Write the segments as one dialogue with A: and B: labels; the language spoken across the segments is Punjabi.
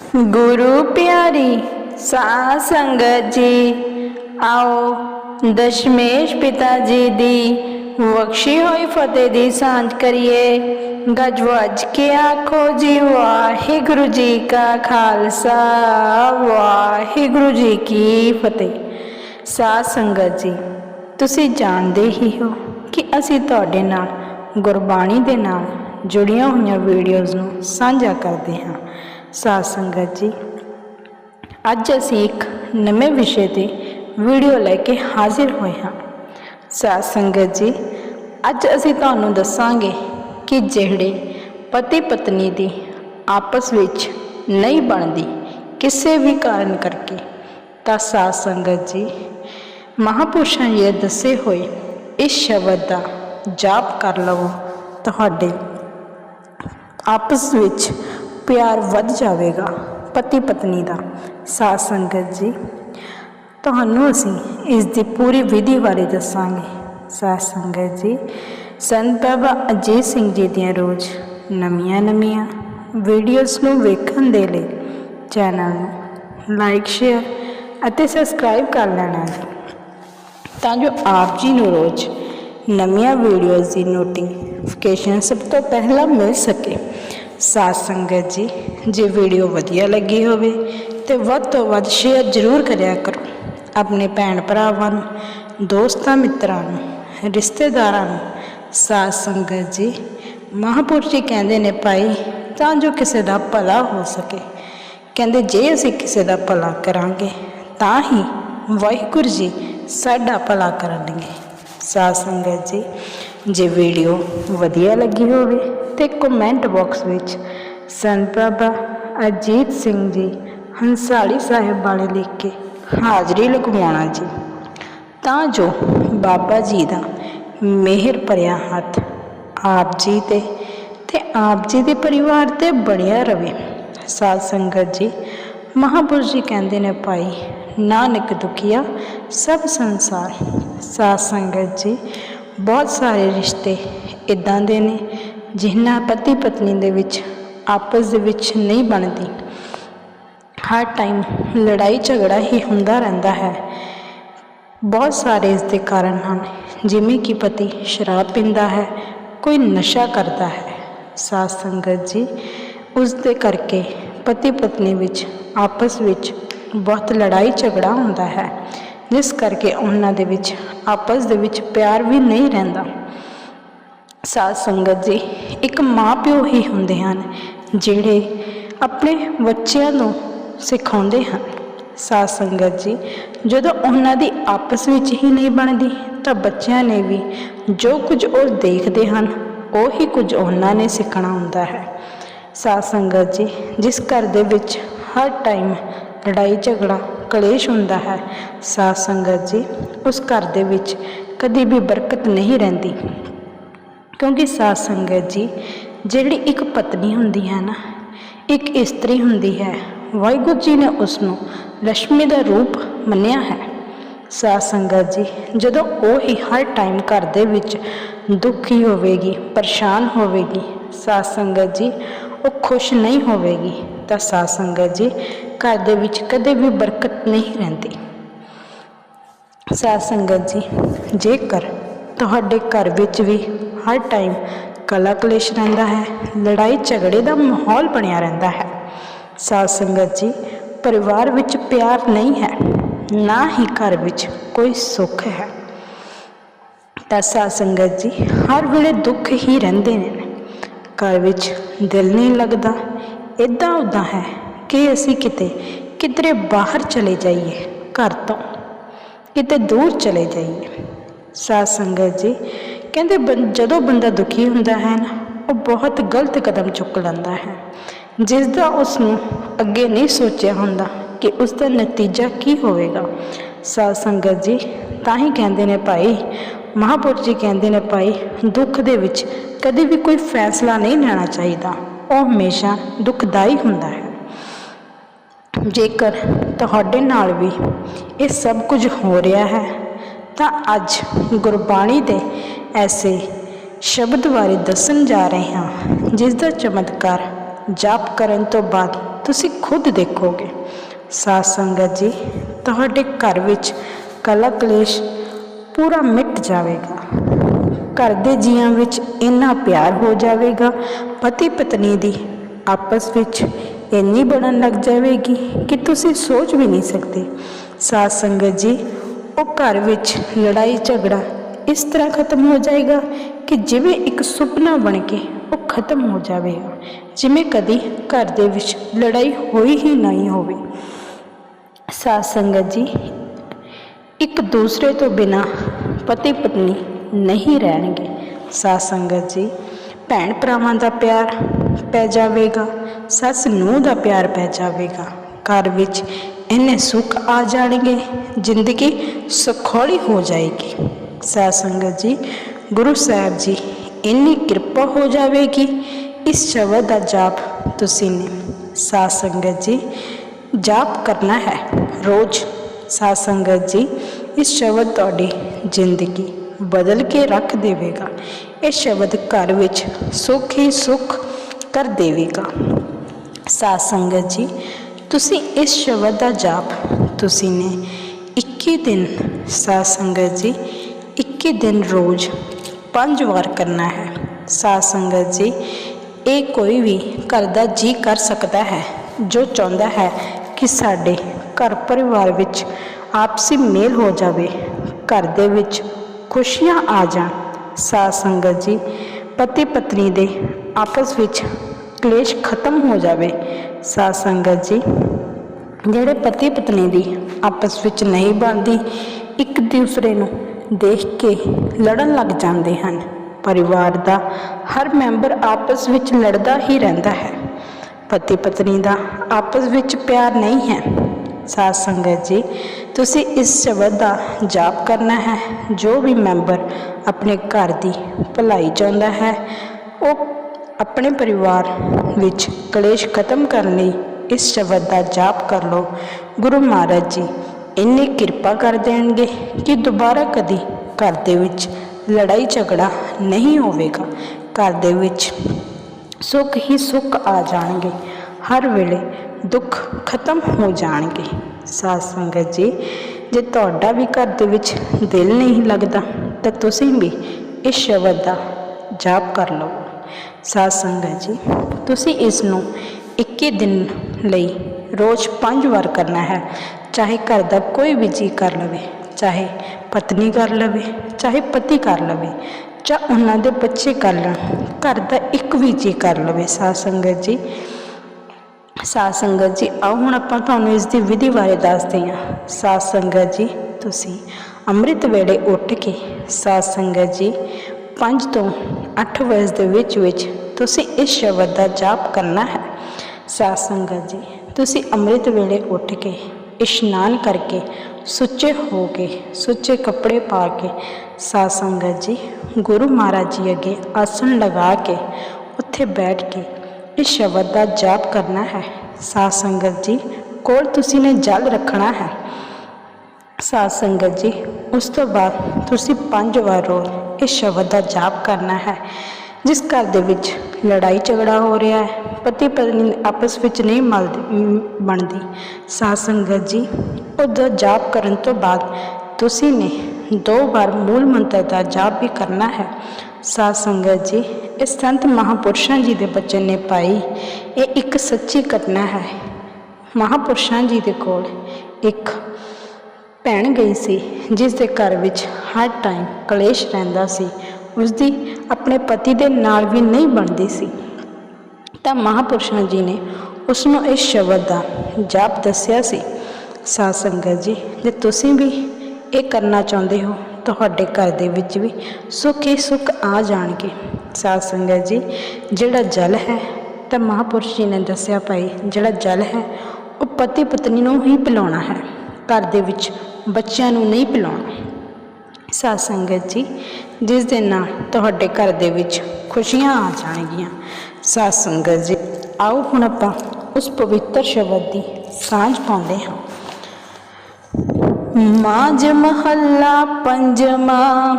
A: ਗੁਰੂ ਪਿਆਰੀ, ਸਾਧ ਸੰਗਤ ਜੀ, ਆਓ ਦਸ਼ਮੇਸ਼ ਪਿਤਾ ਜੀ ਦੀ ਬਖਸ਼ੀ ਹੋਈ ਫਤਿਹ ਦੀ ਸਾਂਝ ਕਰੀਏ। ਗੱਜ ਵੱਜ ਕੇ ਆਖੋ ਜੀ, ਵਾਹਿਗੁਰੂ ਜੀ ਕਾ ਖਾਲਸਾ, ਵਾਹਿਗੁਰੂ ਜੀ ਕੀ ਫਤਿਹ। ਸਾਧ ਸੰਗਤ ਜੀ, ਤੁਸੀਂ ਜਾਣਦੇ ਹੀ ਹੋ ਕਿ ਅਸੀਂ ਤੁਹਾਡੇ ਨਾਲ ਗੁਰਬਾਣੀ ਦੇ ਨਾਲ ਜੁੜੀਆਂ ਹੋਈਆਂ ਵੀਡੀਓਜ਼ ਨੂੰ ਸਾਂਝਾ ਕਰਦੇ ਹਾਂ। ਸਾਧ ਸੰਗਤ ਜੀ, ਅੱਜ ਅਸੀਂ ਇੱਕ ਨਵੇਂ ਵਿਸ਼ੇ ਤੇ ਵੀਡੀਓ ਲੈ ਕੇ ਹਾਜ਼ਰ ਹੋਏ ਹਾਂ। ਸਾਧ ਸੰਗਤ ਜੀ, ਅੱਜ ਅਸੀਂ ਤੁਹਾਨੂੰ ਦੱਸਾਂਗੇ ਕਿ ਜਿਹੜੇ ਪਤੀ ਪਤਨੀ ਦੀ ਆਪਸ ਵਿੱਚ ਨਹੀਂ ਬਣਦੀ, ਕਿਸੇ ਵੀ ਕਾਰਨ ਕਰਕੇ, ਤਾਂ ਸਾਧ ਸੰਗਤ ਜੀ, ਮਹਾਪੁਰਸ਼ਾਂ ਜੀ ਦੱਸੇ ਹੋਏ ਇਸ ਸ਼ਬਦ ਦਾ ਜਾਪ ਕਰ ਲਵੋ ਤੁਹਾਡੇ ਆਪਸ ਵਿੱਚ ਪਿਆਰ ਵੱਧ ਜਾਵੇਗਾ ਪਤੀ ਪਤਨੀ ਦਾ। ਸਾਧ ਸੰਗਤ ਜੀ, ਤੁਹਾਨੂੰ ਅਸੀਂ ਇਸ ਦੀ ਪੂਰੀ ਵਿਧੀ ਬਾਰੇ ਦੱਸਾਂਗੇ। ਸਾਧ ਸੰਗਤ ਜੀ, ਸੰਤ ਬਾਬਾ ਅਜੀਤ ਸਿੰਘ ਜੀ ਦੀਆਂ ਰੋਜ਼ ਨਵੀਆਂ ਨਵੀਆਂ ਵੀਡੀਓਜ਼ ਨੂੰ ਵੇਖਣ ਦੇ ਲਈ ਚੈਨਲ ਨੂੰ ਲਾਈਕ ਸ਼ੇਅਰ ਅਤੇ ਸਬਸਕ੍ਰਾਈਬ ਕਰ ਲੈਣਾ ਜੀ। ਤਾਂ ਜੋ ਆਪ ਜੀ ਨੂੰ ਰੋਜ਼ ਨਵੀਆਂ ਵੀਡੀਓਜ਼ ਦੀ ਨੋਟੀਫਿਕੇਸ਼ਨ ਸਭ ਤੋਂ ਪਹਿਲਾਂ ਮਿਲ ਸਕੇ। ਸਾਧ ਸੰਗਤ ਜੀ ਜੇ ਵੀਡੀਓ ਵਧੀਆ ਲੱਗੀ ਹੋਵੇ ਤੇ ਵੱਧ ਤੋਂ ਵੱਧ ਸ਼ੇਅਰ ਜ਼ਰੂਰ ਕਰਿਆ ਕਰੋ ਆਪਣੇ ਭੈਣ ਭਰਾਵਾਂ ਨੂੰ ਦੋਸਤਾਂ ਮਿੱਤਰਾਂ ਨੂੰ ਰਿਸ਼ਤੇਦਾਰਾਂ ਨੂੰ ਸਾਧ ਸੰਗਤ ਜੀ ਮਹਾਪੁਰਸ਼ ਜੀ ਕਹਿੰਦੇ ਨੇ ਭਾਈ ਤਾਂ ਜੋ ਕਿਸੇ ਦਾ ਭਲਾ ਹੋ ਸਕੇ ਕਹਿੰਦੇ ਜੇ ਅਸੀਂ ਕਿਸੇ ਦਾ ਭਲਾ ਕਰਾਂਗੇ ਤਾਂ ਹੀ ਵਾਹਿਗੁਰੂ ਜੀ ਸਾਡਾ ਭਲਾ ਕਰਨਗੇ ਸਾਧ ਸੰਗਤ ਜੀ ਜੇ ਵੀਡੀਓ ਵਧੀਆ ਲੱਗੀ ਹੋਵੇ ਤੇ ਕਮੈਂਟ ਬਾਕਸ ਵਿੱਚ, ਸੰਤ ਬਾਬਾ ਅਜੀਤ ਸਿੰਘ ਜੀ, ਹੰਸਾਲੀ ਸਾਹਿਬ ਬਾਰੇ ਲਿਖ ਕੇ ਹਾਜ਼ਰੀ ਲਗਵਾਉਣਾ ਜੀ। ਤਾਂ ਜੋ ਬਾਬਾ ਜੀ ਦਾ ਮਿਹਰ ਭਰਿਆ ਹੱਥ ਆਪ ਜੀ ਤੇ ਤੇ ਆਪ ਜੀ ਦੇ ਪਰਿਵਾਰ ਤੇ ਬਣਿਆ ਰਵੇ। ਸਾਧ ਸੰਗਤ ਜੀ, ਮਹਾਪੁਰਸ਼ ਜੀ ਕਹਿੰਦੇ ਨੇ, ਭਾਈ ਨਾਨਕ ਦੁਖੀਆ, ਸਭ ਸੰਸਾਰ। ਸਾਧ ਸੰਗਤ ਜੀ, ਬਹੁਤ ਸਾਰੇ ਰਿਸ਼ਤੇ ਇਦਾਂ ਦੇ ਨੇ ਜਿਹਨਾਂ ਪਤੀ ਪਤਨੀ ਦੇ ਵਿੱਚ, ਆਪਸ ਦੇ ਵਿੱਚ ਨਹੀਂ ਬਣਦੀ। ਹਰ ਟਾਈਮ ਲੜਾਈ ਝਗੜਾ ਹੀ ਹੁੰਦਾ ਰਹਿੰਦਾ ਹੈ। ਬਹੁਤ ਸਾਰੇ ਇਸ ਦੇ ਕਾਰਨ ਹਨ। ਜਿਵੇਂ ਕਿ ਪਤੀ ਸ਼ਰਾਬ ਪੀਂਦਾ ਹੈ, ਕੋਈ ਨਸ਼ਾ ਕਰਦਾ ਹੈ। ਸਾਧ ਸੰਗਤ ਜੀ, ਉਸ ਦੇ ਕਰਕੇ ਪਤੀ ਪਤਨੀ ਵਿੱਚ, ਆਪਸ ਵਿੱਚ ਬਹੁਤ ਲੜਾਈ ਝਗੜਾ ਹੁੰਦਾ ਹੈ। ਜਿਸ ਕਰਕੇ ਉਹਨਾਂ ਦੇ ਵਿੱਚ, ਆਪਸ ਦੇ ਵਿੱਚ ਪਿਆਰ ਵੀ ਨਹੀਂ ਰਹਿੰਦਾ। ਸਾਧ ਸੰਗਤ ਜੀ, ਇੱਕ ਮਾਂ ਪਿਓ ਹੀ ਹੁੰਦੇ ਹਨ, ਜਿਹੜੇ ਆਪਣੇ ਬੱਚਿਆਂ ਨੂੰ ਸਿਖਾਉਂਦੇ ਹਨ। ਸਾਧ ਸੰਗਤ ਜੀ, ਜਦੋਂ ਉਹਨਾਂ ਦੀ ਆਪਸ ਵਿੱਚ ਹੀ ਨਹੀਂ ਬਣਦੀ, ਤਾਂ ਬੱਚਿਆਂ ਨੇ ਵੀ ਜੋ ਕੁਝ ਉਹ ਦੇਖਦੇ ਹਨ, ਉਹ ਹੀ ਕੁਝ ਉਹਨਾਂ ਨੇ ਸਿੱਖਣਾ ਹੁੰਦਾ ਹੈ। ਸਾਧ ਸੰਗਤ ਜੀ, ਜਿਸ ਘਰ ਦੇ ਵਿੱਚ ਹਰ ਟਾਈਮ ਲੜਾਈ, ਝਗੜਾ, ਕਲੇਸ਼ ਹੁੰਦਾ ਹੈ, ਸਾਧ ਸੰਗਤ ਜੀ, ਉਸ ਘਰ ਦੇ ਵਿੱਚ ਕਦੀ ਵੀ ਬਰਕਤ ਨਹੀਂ ਰਹਿੰਦੀ। ਕਿਉਂਕਿ ਸਾਧ ਸੰਗਤ ਜੀ, ਜਿਹੜੀ ਇੱਕ ਪਤਨੀ ਹੁੰਦੀ ਹੈ ਨਾ, ਇੱਕ ਇਸਤਰੀ ਹੁੰਦੀ ਹੈ, ਵਾਹਿਗੁਰੂ ਜੀ ਨੇ ਉਸ ਨੂੰ ਲక్ష్ਮੀ ਦਾ ਰੂਪ ਮੰਨਿਆ ਹੈ। ਸਾਧ ਸੰਗਤ ਜੀ, ਜਦੋਂ ਉਹ ਹੀ ਹਰ ਟਾਈਮ ਘਰ ਦੇ ਵਿੱਚ ਦੁਖੀ ਹੋਵੇਗੀ, ਪਰੇਸ਼ਾਨ ਹੋਵੇਗੀ, ਸਾਧ ਸੰਗਤ ਜੀ, ਉਹ ਖੁਸ਼ ਨਹੀਂ ਹੋਵੇਗੀ, ਤਾਂ ਸਾਧ ਸੰਗਤ ਜੀ ਘਰ ਦੇ ਵਿੱਚ ਕਦੇ ਵੀ ਬਰਕਤ ਨਹੀਂ ਰਹਿੰਦੀ। ਸਾਧ ਸੰਗਤ ਜੀ, ਜੇਕਰ ਤੁਹਾਡੇ ਘਰ ਵਿੱਚ ਵੀ ਹਰ ਟਾਈਮ ਕਲਾ ਕਲੇਸ਼ ਰਹਿੰਦਾ ਹੈ, ਲੜਾਈ ਝਗੜੇ ਦਾ ਮਾਹੌਲ ਬਣਿਆ ਰਹਿੰਦਾ ਹੈ। ਸਾਧ ਸੰਗਤ ਜੀ, ਪਰਿਵਾਰ ਵਿੱਚ ਪਿਆਰ ਨਹੀਂ ਹੈ, ਨਾ ਹੀ ਘਰ ਵਿੱਚ ਕੋਈ ਸੁੱਖ ਹੈ। ਤਾਂ ਸਾਧ ਸੰਗਤ ਜੀ, ਹਰ ਵੇਲੇ ਦੁੱਖ ਹੀ ਰਹਿੰਦੇ ਨੇ। ਘਰ ਵਿੱਚ ਦਿਲ ਨਹੀਂ ਲੱਗਦਾ ਇਦਾਂ ਉਦਾਂ ਹੈ ਕਿ ਅਸੀਂ ਕਿਤੇ, ਕਿਧਰੇ ਬਾਹਰ ਚਲੇ ਜਾਈਏ, ਘਰ ਤੋਂ। ਕਿਤੇ ਦੂਰ ਚਲੇ ਜਾਈਏ। ਸਾਧ ਸੰਗਤ ਜੀ ਕਹਿੰਦੇ ਬੰ- ਜਦੋਂ ਬੰਦਾ ਦੁਖੀ ਹੁੰਦਾ ਹੈ ਨਾ, ਉਹ ਬਹੁਤ ਗਲਤ ਕਦਮ ਚੁੱਕ ਲੈਂਦਾ ਹੈ। ਜਿਸ ਦਾ ਉਸ ਨੂੰ ਅੱਗੇ ਨਹੀਂ ਸੋਚਿਆ ਹੁੰਦਾ ਕਿ ਉਸ ਦਾ ਨਤੀਜਾ ਕੀ ਹੋਵੇਗਾ। ਸਾਧ ਸੰਗਤ ਜੀ, ਤਾਂ ਹੀ ਕਹਿੰਦੇ ਨੇ ਭਾਈ ਮਹਾਪੁਰਸ਼ ਜੀ ਕਹਿੰਦੇ ਨੇ ਭਾਈ, ਦੁੱਖ ਦੇ ਵਿੱਚ ਕਦੇ ਵੀ ਕੋਈ ਫੈਸਲਾ ਨਹੀਂ ਲੈਣਾ ਚਾਹੀਦਾ। ਉਹ ਹਮੇਸ਼ਾ ਦੁਖਦਾਈ ਹੁੰਦਾ ਹੈ। ਜੇਕਰ ਤੁਹਾਡੇ ਨਾਲ ਵੀ ਇਹ ਸਭ ਕੁਝ ਹੋ ਰਿਹਾ ਹੈ, ਤਾਂ ਅੱਜ ਗੁਰਬਾਣੀ ਦੇ ਐਸੇ ਸ਼ਬਦ ਬਾਰੇ ਦੱਸਣ ਜਾ ਰਹੇ ਹਾਂ, ਜਿਸ ਦਾ ਚਮਤਕਾਰ
B: ਜਾਪ ਕਰਨ ਤੋਂ ਬਾਅਦ ਤੁਸੀਂ ਖੁਦ ਦੇਖੋਗੇ। ਸਾਧ ਸੰਗਤ ਜੀ, ਤੁਹਾਡੇ ਘਰ ਵਿੱਚ ਕਲਾ ਕਲੇਸ਼ ਪੂਰਾ ਮਿਟ ਜਾਵੇਗਾ। ਘਰ ਦੇ ਜੀਆਂ ਵਿੱਚ ਇੰਨਾ ਪਿਆਰ ਹੋ ਜਾਵੇਗਾ, ਪਤੀ ਪਤਨੀ ਦੀ ਆਪਸ ਵਿੱਚ ਇੰਨੀ ਬਣਨ ਲੱਗ ਜਾਵੇਗੀ ਕਿ ਤੁਸੀਂ ਸੋਚ ਵੀ ਨਹੀਂ ਸਕਦੇ। ਸਾਧ ਸੰਗਤ ਜੀ, ਉਹ ਘਰ ਵਿੱਚ ਲੜਾਈ ਝਗੜਾ ਇਸ ਤਰ੍ਹਾਂ ਖਤਮ ਹੋ ਜਾਏਗਾ ਕਿ ਜਿਵੇਂ ਇੱਕ ਸੁਪਨਾ ਬਣ ਕੇ ਉਹ ਖਤਮ ਹੋ ਜਾਵੇਗਾ। ਜਿਵੇਂ ਕਦੀ ਘਰ ਦੇ ਵਿੱਚ ਲੜਾਈ ਹੋਈ ਹੀ ਨਹੀਂ ਹੋਵੇ। ਸਾਧ ਸੰਗਤ ਜੀ, ਇੱਕ ਦੂਸਰੇ ਤੋਂ ਬਿਨਾ ਪਤੀ ਪਤਨੀ ਨਹੀਂ ਰਹਿਣਗੇ। ਸਾਧ ਸੰਗਤ ਜੀ ਭੈਣ ਭਰਾਵਾਂ ਦਾ ਪਿਆਰ ਪੈ ਜਾਵੇਗਾ, ਸੱਸ ਨੂੰ ਦਾ ਪਿਆਰ ਪੈ ਜਾਵੇਗਾ। ਘਰ ਵਿੱਚ ਇੰਨੇ ਸੁੱਖ ਆ ਜਾਣਗੇ, ਜ਼ਿੰਦਗੀ ਸੁਖੌਲੀ ਹੋ ਜਾਏਗੀ। ਸਾਧ ਸੰਗਤ ਜੀ, ਗੁਰੂ ਸਾਹਿਬ ਜੀ, ਇੰਨੀ ਕਿਰਪਾ ਹੋ ਜਾਵੇਗੀ, ਇਸ ਸ਼ਬਦ ਦਾ ਜਾਪ ਤੁਸੀਂ ਨੇ ਸਾਧ ਸੰਗਤ ਜੀ, ਜਾਪ ਕਰਨਾ ਹੈ, ਰੋਜ਼ ਸਾਧ ਸੰਗਤ ਜੀ, ਇਸ ਸ਼ਬਦ ਤੁਹਾਡੀ ਜ਼ਿੰਦਗੀ ਬਦਲ ਕੇ ਰੱਖ ਦੇਵੇਗਾ ਇਹ ਸ਼ਬਦ ਘਰ ਵਿੱਚ ਸੁੱਖ ਹੀ ਸੁੱਖ ਕਰ ਦੇਵੇਗਾ। ਸਾਧ ਸੰਗਤ ਜੀ, ਤੁਸੀਂ ਇਸ ਸ਼ਬਦ ਦਾ ਜਾਪ ਤੁਸੀਂ ਨੇ 21 ਦਿਨ ਸਾਧ ਸੰਗਤ ਜੀ 21 ਦਿਨ ਰੋਜ਼ ਪੰਜ ਵਾਰ ਕਰਨਾ ਹੈ। ਸਾਧ ਸੰਗਤ ਜੀ, ਇਹ ਕੋਈ ਵੀ ਘਰ ਦਾ ਜੀ ਕਰ ਸਕਦਾ ਹੈ, ਜੋ ਚਾਹੁੰਦਾ ਹੈ ਕਿ ਸਾਡੇ ਘਰ ਪਰਿਵਾਰ ਵਿੱਚ ਆਪਸੀ ਮੇਲ ਹੋ ਜਾਵੇ, ਘਰ ਦੇ ਵਿੱਚ ਖੁਸ਼ੀਆਂ ਆ ਜਾਣ। ਸਾਧ ਸੰਗਤ ਜੀ ਪਤੀ ਪਤਨੀ ਦੇ ਆਪਸ ਵਿੱਚ ਕਲੇਸ਼ ਖਤਮ ਹੋ ਜਾਵੇ। ਸਾਧ ਸੰਗਤ ਜੀ, ਜਿਹੜੇ ਪਤੀ ਪਤਨੀ ਦੀ ਆਪਸ ਵਿੱਚ ਨਹੀਂ ਬਣਦੀ, ਇੱਕ ਦੂਸਰੇ ਨੂੰ ਦੇਖ ਕੇ ਲੜਨ ਲੱਗ ਜਾਂਦੇ ਹਨ। ਪਰਿਵਾਰ ਦਾ ਹਰ ਮੈਂਬਰ ਆਪਸ ਵਿੱਚ ਲੜਦਾ ਹੀ ਰਹਿੰਦਾ ਹੈ। ਪਤੀ ਪਤਨੀ ਦਾ ਆਪਸ ਵਿੱਚ ਪਿਆਰ ਨਹੀਂ ਹੈ। ਸਾਧ ਸੰਗਤ ਜੀ, ਤੁਸੀਂ ਇਸ ਸ਼ਬਦ ਦਾ ਜਾਪ ਕਰਨਾ ਹੈ। ਜੋ ਵੀ ਮੈਂਬਰ ਆਪਣੇ ਘਰ ਦੀ ਭਲਾਈ ਚਾਹੁੰਦਾ ਹੈ, ਉਹ ਆਪਣੇ ਪਰਿਵਾਰ ਵਿੱਚ ਕਲੇਸ਼ ਖਤਮ ਕਰਨ ਲਈ ਇਸ ਸ਼ਬਦ ਦਾ ਜਾਪ ਕਰ ਲਓ। ਗੁਰੂ ਮਹਾਰਾਜ ਜੀ ਇੰਨੀ ਕਿਰਪਾ ਕਰ ਦੇਣਗੇ ਕਿ ਦੁਬਾਰਾ ਕਦੀ ਘਰ ਦੇ ਵਿੱਚ ਲੜਾਈ ਝਗੜਾ ਨਹੀਂ ਹੋਵੇਗਾ। ਘਰ ਦੇ ਵਿੱਚ ਸੁੱਖ ਹੀ ਸੁੱਖ ਆ ਜਾਣਗੇ। ਹਰ ਵੇਲੇ ਦੁੱਖ ਖਤਮ ਹੋ ਜਾਣਗੇ। ਸਾਧ ਸੰਗਤ ਜੀ, ਜੇ ਤੁਹਾਡਾ ਵੀ ਘਰ ਦੇ ਵਿੱਚ ਦਿਲ ਨਹੀਂ ਲੱਗਦਾ, ਤਾਂ ਤੁਸੀਂ ਵੀ ਇਸ ਸ਼ਬਦ ਦਾ ਜਾਪ ਕਰ ਲਓ। ਸਾਧ ਸੰਗਤ ਜੀ, ਤੁਸੀਂ ਇਸ ਨੂੰ 21 ਦਿਨ ਲਈ ਰੋਜ਼ 5 ਵਾਰ ਕਰਨਾ ਹੈ। ਚਾਹੇ ਘਰ ਦਾ ਕੋਈ ਵੀ ਜੀ ਕਰ ਲਵੇ, ਚਾਹੇ ਪਤਨੀ ਕਰ ਲਵੇ, ਚਾਹੇ ਪਤੀ ਕਰ ਲਵੇ, ਜਾਂ ਉਹਨਾਂ ਦੇ ਬੱਚੇ ਕਰ ਲੈਣ, ਘਰ ਦਾ ਇੱਕ ਵੀ ਜੀ ਕਰ ਲਵੇ। ਸਾਧ ਸੰਗਤ ਜੀ, ਸਾਧ ਸੰਗਤ ਜੀ, ਆਓ ਹੁਣ ਆਪਾਂ ਤੁਹਾਨੂੰ ਇਸ ਦੀ ਵਿਧੀ ਬਾਰੇ ਦੱਸਦੇ ਹਾਂ। ਸਾਧ ਸੰਗਤ ਜੀ, ਤੁਸੀਂ ਅੰਮ੍ਰਿਤ ਵੇਲੇ ਉੱਠ ਕੇ ਸਾਧ ਸੰਗਤ ਜੀ 5 ਤੋਂ 8 ਵਜੇ ਦੇ ਵਿੱਚ ਵਿੱਚ ਤੁਸੀਂ ਇਸ ਸ਼ਬਦ ਦਾ ਜਾਪ ਕਰਨਾ ਹੈ। ਸਾਧ ਸੰਗਤ ਜੀ, ਤੁਸੀਂ ਅੰਮ੍ਰਿਤ ਵੇਲੇ ਉੱਠ ਕੇ ਇਸ਼ਨਾਨ ਕਰਕੇ ਸੁੱਚੇ ਹੋ ਕੇ, ਸੁੱਚੇ ਕੱਪੜੇ ਪਾ ਕੇ ਸਾਧ ਸੰਗਤ ਜੀ, ਗੁਰੂ ਮਹਾਰਾਜ ਜੀ ਅੱਗੇ ਆਸਣ ਲਗਾ ਕੇ ਉੱਥੇ ਬੈਠ ਕੇ ਇਸ ਸ਼ਬਦ ਦਾ ਜਾਪ ਕਰਨਾ ਹੈ। ਸਾਧ ਸੰਗਤ ਜੀ, ਕੋਲ ਤੁਸੀਂ ਨੇ ਜਲ ਰੱਖਣਾ ਹੈ। ਸਾਧ ਸੰਗਤ ਜੀ, ਉਸ ਤੋਂ ਬਾਅਦ ਤੁਸੀਂ ਪੰਜ ਵਾਰ ਰੋਜ਼ ਇਸ ਸ਼ਬਦ ਦਾ ਜਾਪ ਕਰਨਾ ਹੈ। ਜਿਸ ਘਰ ਦੇ ਵਿੱਚ ਲੜਾਈ ਝਗੜਾ ਹੋ ਰਿਹਾ ਹੈ, ਪਤੀ ਪਤਨੀ ਆਪਸ ਵਿੱਚ ਨਹੀਂ ਮਲਦੀ ਬਣਦੀ। ਸਾਧ ਸੰਗਤ ਜੀ ਉਹਦਾ ਜਾਪ ਕਰਨ ਤੋਂ ਬਾਅਦ ਤੁਸੀਂ ਨੇ ਦੋ ਵਾਰ ਮੂਲ ਮੰਤਰ ਦਾ ਜਾਪ ਵੀ ਕਰਨਾ ਹੈ। ਸਾਧ ਸੰਗਤ ਜੀ, ਇਹ ਸੰਤ ਮਹਾਪੁਰਸ਼ਾਂ ਜੀ ਦੇ ਬੱਚੇ ਨੇ ਪਾਈ। ਇਹ ਇੱਕ ਸੱਚੀ ਘਟਨਾ ਹੈ। ਮਹਾਪੁਰਸ਼ਾਂ ਜੀ ਦੇ ਕੋਲ ਇੱਕ ਭੈਣ ਗਈ ਸੀ ਜਿਸ ਦੇ ਘਰ ਵਿੱਚ ਹਰ ਟਾਈਮ ਕਲੇਸ਼ ਰਹਿੰਦਾ ਸੀ। ਉਸ ਦੀ ਆਪਣੇ ਪਤੀ ਦੇ ਨਾਲ ਵੀ ਨਹੀਂ ਬਣਦੀ ਸੀ। ਤਾਂ ਮਹਾਪੁਰਸ਼ਾਂ ਜੀ ਨੇ ਉਸ ਨੂੰ ਇਸ ਸ਼ਬਦ ਦਾ ਜਾਪ ਦੱਸਿਆ ਸੀ। ਸਾਧ ਸੰਗਤ ਜੀ, ਜੇ ਤੁਸੀਂ ਵੀ ਇਹ ਕਰਨਾ ਚਾਹੁੰਦੇ ਹੋ, ਤੁਹਾਡੇ ਘਰ ਦੇ ਵਿੱਚ ਵੀ ਸੁੱਖ ਹੀ ਸੁੱਖ ਆ ਜਾਣਗੇ। ਸਾਧ ਸੰਗਤ ਜੀ, ਜਿਹੜਾ ਜਲ ਹੈ, ਤਾਂ ਮਹਾਪੁਰਸ਼ ਜੀ ਨੇ ਦੱਸਿਆ ਭਾਈ, ਜਿਹੜਾ ਜਲ ਹੈ, ਉਹ ਪਤੀ ਪਤਨੀ ਨੂੰ ਹੀ ਪਿਲਾਉਣਾ ਹੈ। ਘਰ ਦੇ ਵਿੱਚ ਬੱਚਿਆਂ ਨੂੰ ਨਹੀਂ ਪਿਲਾਉਣਾ। ਸਾਧ ਸੰਗਤ ਜੀ, ਜਿਸ ਦੇ ਨਾਲ ਤੁਹਾਡੇ ਘਰ ਦੇ ਵਿੱਚ ਖੁਸ਼ੀਆਂ ਆ ਜਾਣਗੀਆਂ। ਸਾਧ ਸੰਗਤ ਜੀ, ਆਓ ਹੁਣ ਆਪਾਂ ਉਸ ਪਵਿੱਤਰ ਸ਼ਬਦ ਦੀ ਸਾਂਝ ਪਾਉਂਦੇ ਹਾਂ। ਮਾਜ ਮਹੱਲਾ ਪੰਜਵਾਂ,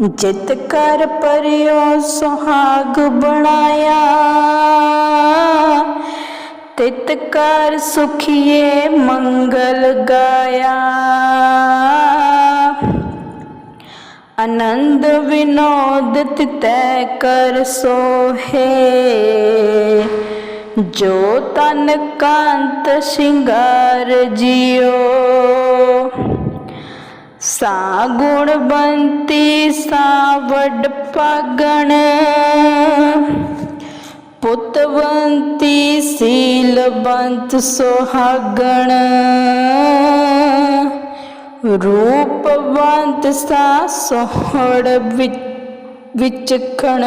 B: ਜਿਤ ਕਰ ਪਰਿਓ ਸੁਹਾਗ ਬਣਾਇਆ।
A: ਤਿਤ ਕਰ ਸੁਖੀਏ ਮੰਗਲ ਗਾਇਆ। ਆਨੰਦ ਵਿਨੋਦ ਤਿਤੈ ਕਰ ਸੋਹੇ। ਜੋ ਤਨ ਕਾਂਤ ਸ਼ਿੰਗਾਰ ਜਿਉ। ਸਾ ਗੁਣਵੰਤੀ ਸਾ ਵਡ ਪਾਗਣ। ਪੁੱਤਵੰਤੀ ਸੀਲਵੰਤ ਸੁਹਾਗਣ। ਰੂਪਵੰਤ ਸਾ ਸੋਹੜ ਵਿਚਖਣ।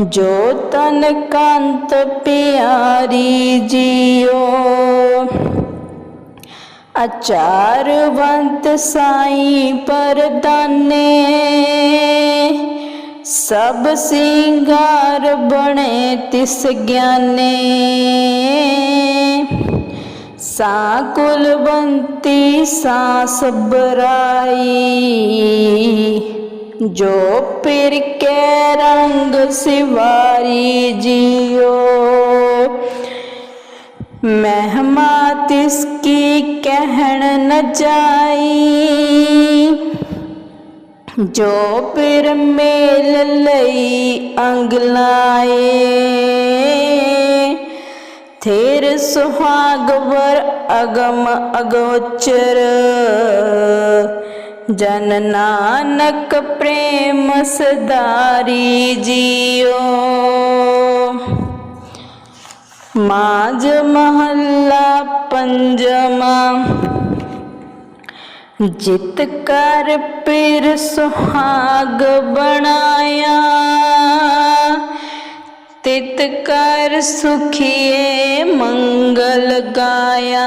A: ਜੋ ਤਨ ਕੰਤ ਪਿਆਰੀ ਜੀਓ। ਅਚਾਰਵੰਤ ਸਾਈ ਪਰਦਾਨੇ। ਸਭ ਸਿੰਗਾਰ ਬਣੇ ਤਿਸ ਗਿਆਨੇ। ਸਾ ਕੁਲਵੰਤੀ ਸਾ ਸਬਰਾਈ। ਜੋ ਪਿਰ ਕੇ ਰੰਗ ਸਿਵਾਰੀ ਜਿਓ। ਮਹਿਮਾ ਤਿਸਕੀ ਕਹਿਣ ਨ ਜਾਈ। ਜੋ ਪਿਰ ਮੇਲ ਲਈ ਅੰਗ ਲਾਏ। ਥੇਰ ਸੁਹਾਗਵਰ ਅਗਮ ਅਗੋਚਰ। ਜਨ ਨਾਨਕ ਪ੍ਰੇਮ ਸਦਾਰੀ ਜੀਓ। ਮਾਜ ਮਹੱਲਾ ਪੰਜਵਾਂ ਜਿਤ ਕਰ ਪਿਰ ਸੁਹਾਗ ਬਣਾਇਆ। ਤਿਤ ਕਰ ਸੁਖੀਏ ਮੰਗਲ ਗਾਇਆ।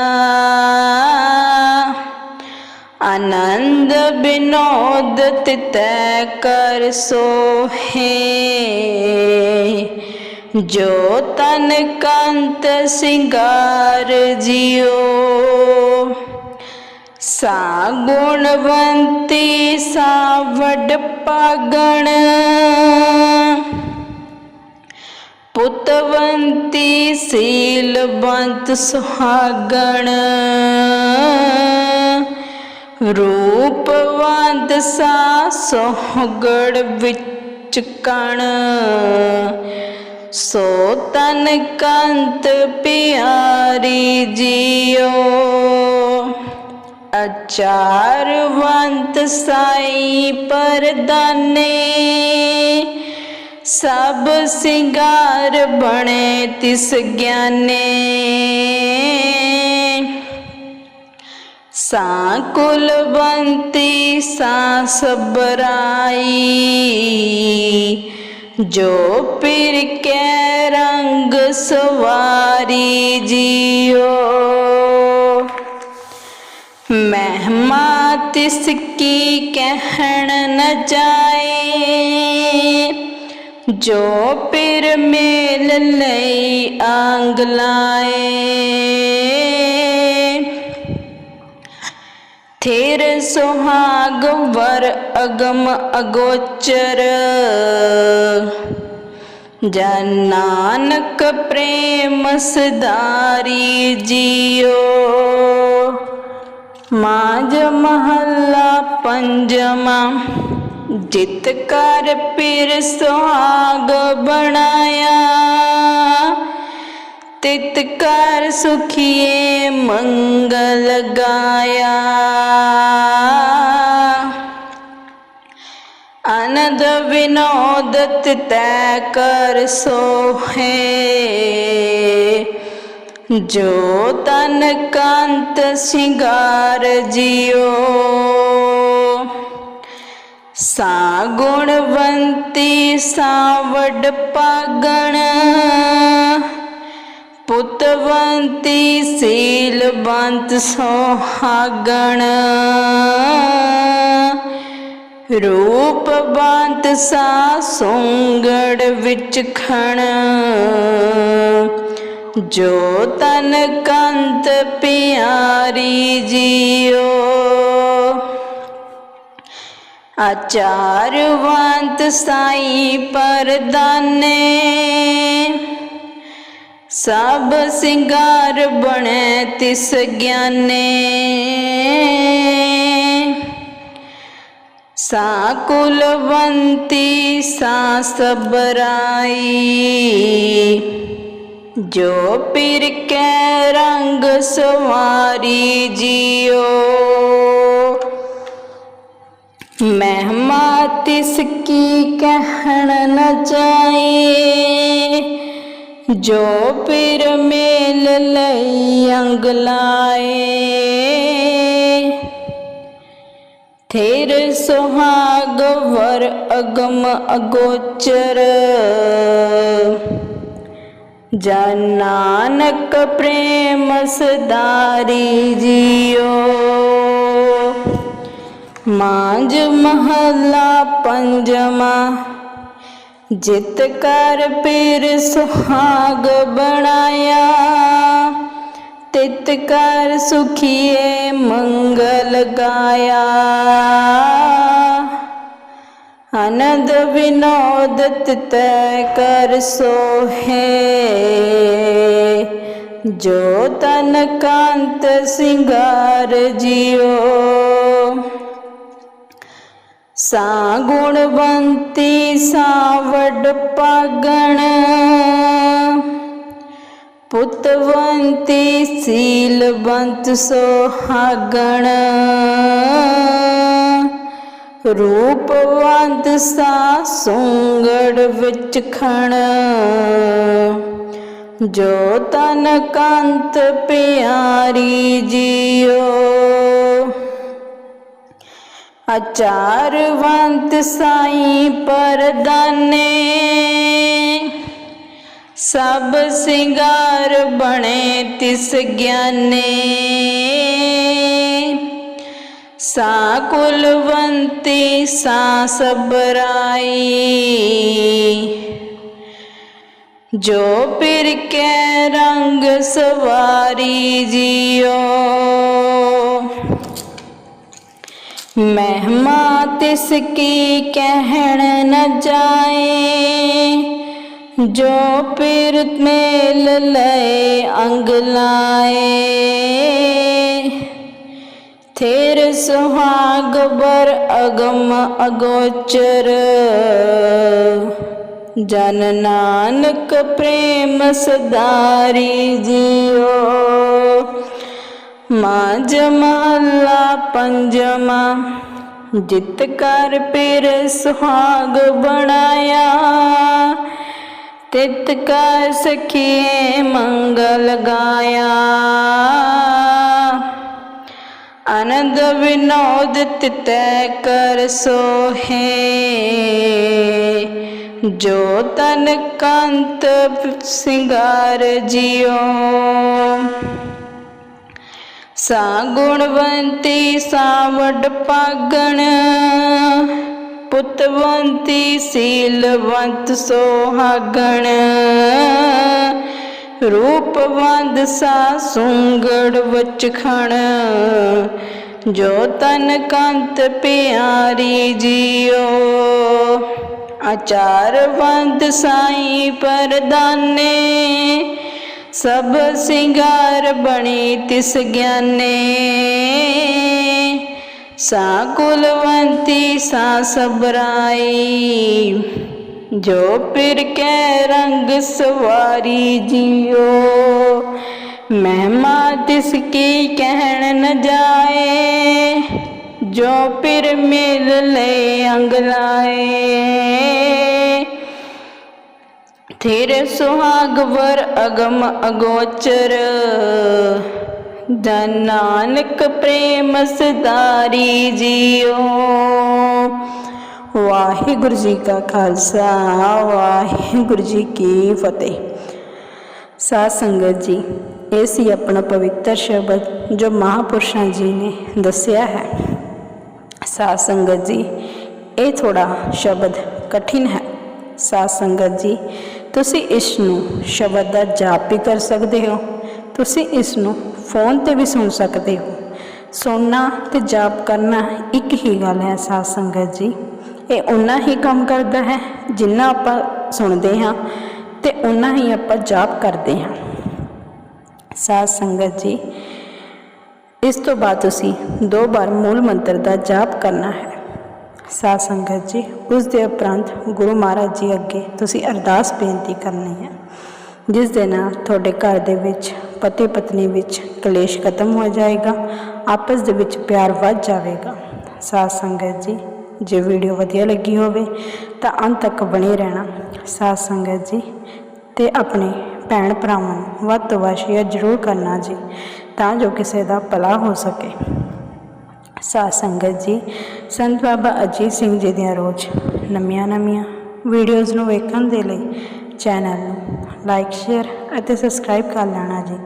A: ਆਨੰਦ ਬਿਨੋਦ ਤਿਤੈ ਕਰ ਸੋਹੇ। ਜੋ ਤਨ ਕੰਤ ਸਿੰਗਾਰ ਜਿਉ। ਸਾ ਗੁਣਵੰਤੀ, ਸਾ ਵਡ ਪਾਗਣ। ਪੁੱਤਵੰਤੀ ਸੀਲਵੰਤ ਸੁਹਾਗਣ। ਰੂਪਵੰਤ ਸਾ ਸੋਹਗੜ ਵਿੱਚ ਕਣ। ਸੋ ਤਨ ਕੰਤ ਪਿਆਰੀ ਜੀਓ। ਅਚਾਰਵੰਤ ਸਾਈ ਪਰਦਾਨੇ। ਸਭ ਸਿੰਗਾਰ ਬਣੇ ਤਿਸ ਗਿਆਨੇ। ਸਾ ਕੁਲਵੰਤੀ ਸਾ ਸਬਰਾਈ। ਜੋ ਪਿਰ ਕੇ ਰੰਗ ਸਵਾਰੀ ਜਿਓ। ਮਹਿਮਾ ਤਿਸ ਕੀ ਕਹਿਣ ਨ ਜਾਏ। ਜੋ ਪਿਰ ਮੇਲ ਲਈ ਆਂਗ ਲਾਏ। ਥੇਰ ਸੁਹਾਗ ਵਰ ਅਗਮ ਅਗੋਚਰ। ਜਨ ਨਾਨਕ ਪ੍ਰੇਮ ਸਦਾਰੀ ਜੀਓ। ਮਾਜ ਮਹੱਲਾ ਪੰਜਵਾਂ। ਜਿਤ ਕਰ ਪਿਰ ਸੁਹਾਗ ਬਣਾਇਆ। ਤਿਤ ਕਰ ਸੁਖੀਏ ਮੰਗਲ ਗਾਇਆ। ਆਨੰਦ ਵਿਨੋਦ ਤਿਤੈ ਕਰ ਸੋਹੇ। ਜੋ ਤਨ ਕੰਤ ਸਿੰਗਾਰ ਜਿਓ ਸਾ ਗੁਣਵੰਤੀ ਸਾ ਵਡ ਪਾਗਣ ਪੁੱਤਵੰਤੀ ਸੀਲਵੰਤ ਸੋਹਾਗਣ। ਰੂਪਵੰਤ ਸਾ ਸੁੰਗੜ ਵਿੱਚ ਖਣ। ਜੋ ਤਨ ਕੰਤ ਪਿਆਰੀ ਜੀਓ। ਆਚਾਰਵੰਤ ਸਾਈ ਪਰਦਾਨੇ। ਸਭ ਸਿੰਗਾਰ ਬਣੇ ਤਿਸ ਗਿਆਨੇ। ਸਾ ਕੁਲਵੰਤੀ ਸਾ ਸਬਰਾਈ ਜੋ ਪਿਰ ਕੈ ਰੰਗ ਸਵਾਰੀ ਜਿਓ। ਮਹਿਮਾ ਤਿਸ ਕੀ ਕਹਿਣ ਨ ਚਾਏ ਜੋ ਪਿਰ ਮੇਲ ਲਈ ਅੰਗ ਲਾਏ। ਥੇਰ ਸੁਹਾਗ ਵਰ ਅਗਮ ਅਗੋਚਰ। ਜਨ ਨਾਨਕ ਪ੍ਰੇਮ ਸਦਾਰੀ ਜੀਓ। ਮਾਂਜ ਮਹੱਲਾ ਪੰਜਵਾ, ਜਿਤ ਕਰ ਪੀਰ ਸੁਹਾਗ ਬਣਾਇਆ। ਤਿਤ ਕਰ ਸੁਖੀਏ ਮੰਗਲ ਗਾਇਆ। ਆਨੰਦ ਵਿਨੋਦ ਤਿਤ ਕਰ ਸੋਹੇ। ਜੋ ਤਨ ਕਾਂਤ ਸਿੰਗਾਰ ਜਿਓ। ਸਾ ਗੁਣਵੰਤੀ ਸਾ ਵਡ ਪਾਗਣ ਪੁੱਤਵੰਤੀ ਸੀਲਵੰਤ ਸੋਹਾਗਣ ਰੂਪਵੰਤ ਸਾ ਸੁੰਗੜ ਵਿੱਚ ਖਣ। ਜੋ ਤਨ ਕੰਤ ਪਿਆਰੀ ਜੀਓ। ਅਚਾਰਵੰਤ ਸਾਈ ਪਰਦਾਨੇ, ਸਭ ਸਿੰਗਾਰ ਬਣੇ ਤਿਸ ਗਿਆਨੇ। ਸਾ ਕੁਲਵੰਤੀ, ਸਾ ਸਬਰਾਈ ਜੋ ਪਿਰ ਕੇ ਰੰਗ ਸਵਾਰੀ ਜਿਓ ਮਹਿਮਾ ਤਿਸ ਕੀ ਕਹਿਣ ਨ ਜਾਏ, ਜੋ ਪਿਰ ਮੇਲ ਲਏ ਅੰਗ ਲਾਏ। ਥੇਰ ਸੁਹਾਗ ਬਰ ਅਗਮ ਅਗੋਚਰ, ਜਨ ਨਾਨਕ ਪ੍ਰੇਮ ਸਦਾਰੀ ਜਿਓ ਮਾਝ ਮਹੱਲਾ ਪੰਜਵਾ ਜਿਤ ਕਰ ਪਿਰ ਸੁਹਾਗ ਬਣਾਇਆ। ਤਿਤ ਕਰ ਸਖੀਏ ਮੰਗਲ ਗਾਇਆ। ਆਨੰਦ ਵਿਨੋਦ ਤਿਤੈ ਕਰ ਸੋਹੇ। ਜੋ ਤਨ ਕੰਤ ਸਿੰਗਾਰ ਜਿਓ ਸਾ ਗੁਣਵੰਤੀ ਸਾ ਵਡ ਪਾਗਣ, ਪੁੱਤਵੰਤੀ ਸੀਲਵੰਤ ਸੋਹਾਗਣ, ਰੂਪਵੰਦ ਸਾ ਸੁੰਗੜ ਵਚ ਖਣ ਜੋ ਤਨ ਕੰਤ ਪਿਆਰੀ ਜੀਓ। ਆਚਾਰਵੰਤ ਸਾਈ ਪਰਦਾਨੇ ਸਭ ਸਿੰਗਾਰ ਬਣੀ ਤਿਸ ਗਿਆਨੇ। ਸਾ ਕੁਲਵੰਤੀ, ਸਾ ਸਬਰਾਈ ਜੋ ਪਿਰ ਕੇ ਰੰਗ ਸਵਾਰੀ ਜਿਓ। ਮਹਿਮਾ ਤਿਸ ਕੀ ਕਹਿਣ ਨ ਜਾਏ, ਜੋ ਪਿਰ ਮਿਲ ਲੈ ਅੰਗ ਲਾਏ। ਤੇਰੇ ਸੁਹਾਗ ਅਗਮ ਅਗੋਚਰ। ਨਾਨਕ ਪ੍ਰੇਮ ਸਦਾਰੀ ਜਿਓ। ਵਾਹਿਗੁਰੂ ਜੀ ਕਾ ਖਾਲਸਾ, ਵਾਹਿਗੁਰੂ ਜੀ ਕੀ ਫਤਿਹ। ਸਾਧ ਸੰਗਤ ਜੀ, ਇਹ ਸੀ ਆਪਣਾ ਪਵਿੱਤਰ ਸ਼ਬਦ ਜੋ ਮਹਾਪੁਰਸ਼ਾਂ ਜੀ ਨੇ ਦੱਸਿਆ ਹੈ। ਸਾਧ ਸੰਗਤ ਜੀ, ਇਹ ਥੋੜਾ ਸ਼ਬਦ ਕਠਿਨ ਹੈ। ਸਾਧ ਸੰਗਤ ਜੀ ਤੁਸੀਂ ਇਸ ਨੂੰ ਸ਼ਬਦ ਦਾ ਜਾਪ ਵੀ ਕਰ ਸਕਦੇ ਹੋ। ਤੁਸੀਂ ਇਸ ਨੂੰ ਫੋਨ ਤੇ ਵੀ ਸੁਣ ਸਕਦੇ ਹੋ। ਸੁਣਨਾ ਤੇ ਜਾਪ ਕਰਨਾ ਇੱਕ ਹੀ ਗੱਲ ਹੈ ਸਾਧ ਸੰਗਤ ਜੀ। ਇਹ ਉਨਾ ਹੀ ਕੰਮ ਕਰਦਾ ਹੈ ਜਿੰਨਾ ਆਪਾਂ ਸੁਣਦੇ ਹਾਂ ਤੇ ਉਨਾ ਹੀ ਆਪਾਂ ਜਾਪ ਕਰਦੇ ਹਾਂ।
B: ਸਾਧ ਸੰਗਤ ਜੀ, ਇਸ ਤੋਂ ਬਾਅਦ ਤੁਸੀਂ ਦੋ ਵਾਰ ਮੂਲ ਮੰਤਰ ਦਾ ਜਾਪ ਕਰਨਾ ਹੈ। ਸਾਧ ਸੰਗਤ ਜੀ, ਉਸ ਦੇ ਉਪਰੰਤ ਗੁਰੂ ਮਹਾਰਾਜ ਜੀ ਅੱਗੇ ਤੁਸੀਂ ਅਰਦਾਸ ਬੇਨਤੀ ਕਰਨੀ ਹੈ। ਜਿਸ ਦੇ ਨਾਲ ਤੁਹਾਡੇ ਘਰ ਦੇ ਵਿੱਚ ਪਤੀ ਪਤਨੀ ਵਿੱਚ ਕਲੇਸ਼ ਖਤਮ ਹੋ ਜਾਏਗਾ, ਆਪਸ ਦੇ ਵਿੱਚ ਪਿਆਰ ਵੱਧ ਜਾਵੇਗਾ। ਸਾਧ ਸੰਗਤ ਜੀ, ਜੇ ਵੀਡੀਓ ਵਧੀਆ ਲੱਗੀ ਹੋਵੇ, ਤਾਂ ਅੰਤ ਤੱਕ ਬਣੇ ਰਹਿਣਾ। ਸਾਧ ਸੰਗਤ ਜੀ, ਤੇ ਆਪਣੇ ਭੈਣ ਭਰਾਵਾਂ ਨੂੰ ਵੱਧ ਤੋਂ ਵੱਧ ਸ਼ੇਅਰ ਜ਼ਰੂਰ ਕਰਨਾ ਜੀ, ਤਾਂ ਜੋ ਕਿਸੇ ਦਾ ਭਲਾ ਹੋ ਸਕੇ। ਸਾਧ ਸੰਗਤ ਜੀ, ਸੰਤ ਬਾਬਾ ਅਜੀਤ ਸਿੰਘ ਜੀ ਦੀਆਂ ਰੋਜ਼ ਨਵੀਆਂ ਨਵੀਆਂ ਵੀਡੀਓਜ਼ ਨੂੰ ਵੇਖਣ ਦੇ ਲਈ ਚੈਨਲ ਨੂੰ ਲਾਈਕ ਸ਼ੇਅਰ ਅਤੇ ਸਬਸਕ੍ਰਾਈਬ ਕਰ ਲੈਣਾ ਜੀ,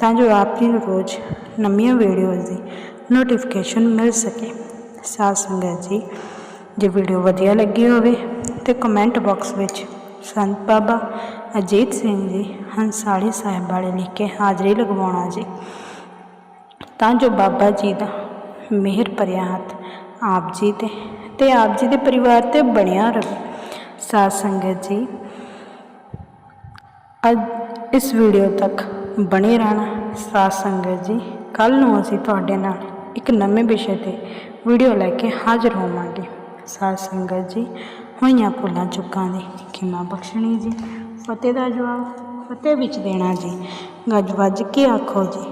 B: ਤਾਂ ਜੋ ਆਪ ਜੀ ਨੂੰ ਰੋਜ਼ ਨਵੀਆਂ ਵੀਡੀਓਜ਼ ਦੀ ਨੋਟੀਫਿਕੇਸ਼ਨ ਮਿਲ ਸਕੇ। ਸਾਧ ਸੰਗਤ ਜੀ, ਜੇ ਵੀਡੀਓ ਵਧੀਆ ਲੱਗੀ ਹੋਵੇ ਤੇ ਕਮੈਂਟ ਬਾਕਸ ਵਿੱਚ ਸੰਤ ਬਾਬਾ ਅਜੀਤ ਸਿੰਘ ਜੀ ਹੰਸਾਲੀ ਸਾਹਿਬ ਵਾਲੇ ਲਿਖ ਕੇ ਹਾਜ਼ਰੀ ਲਗਵਾਉਣਾ ਜੀ, ਤਾਂ ਜੋ ਬਾਬਾ ਜੀ ਦਾ ਮਿਹਰ ਭਰਿਆ ਹੱਥ ਆਪ ਜੀ ਤੇ ਤੇ ਆਪ ਜੀ ਦੇ ਪਰਿਵਾਰ ਤੇ ਬਣਿਆ ਰਹੇ ਸਾਧ ਸੰਗਤ ਜੀ, ਅੱਜ ਇਸ ਵੀਡੀਓ ਤੱਕ ਬਣੇ ਰਹਿਣਾ। ਸਾਧ ਸੰਗਤ ਜੀ ਕੱਲ ਨੂੰ ਅਸੀਂ ਤੁਹਾਡੇ ਨਾਲ ਇੱਕ ਨਵੇਂ ਵਿਸ਼ੇ ਤੇ ਵੀਡੀਓ ਲੈ ਕੇ ਹਾਜ਼ਰ ਹੋਵਾਂਗੇ। ਸਾਧ ਸੰਗਤ ਜੀ, ਹੋਈਆਂ ਭੁੱਲਾਂ ਚੁੱਕਾਂ ਦੀ ਖਿਮਾ ਬਖਸ਼ਣੀ ਜੀ, ਫਤਿਹ ਦਾ ਜਵਾਬ, ਫਤਿਹ ਵਿੱਚ ਦੇਣਾ ਜੀ। ਗੱਜ ਵੱਜ ਕੇ ਆਖੋ ਜੀ।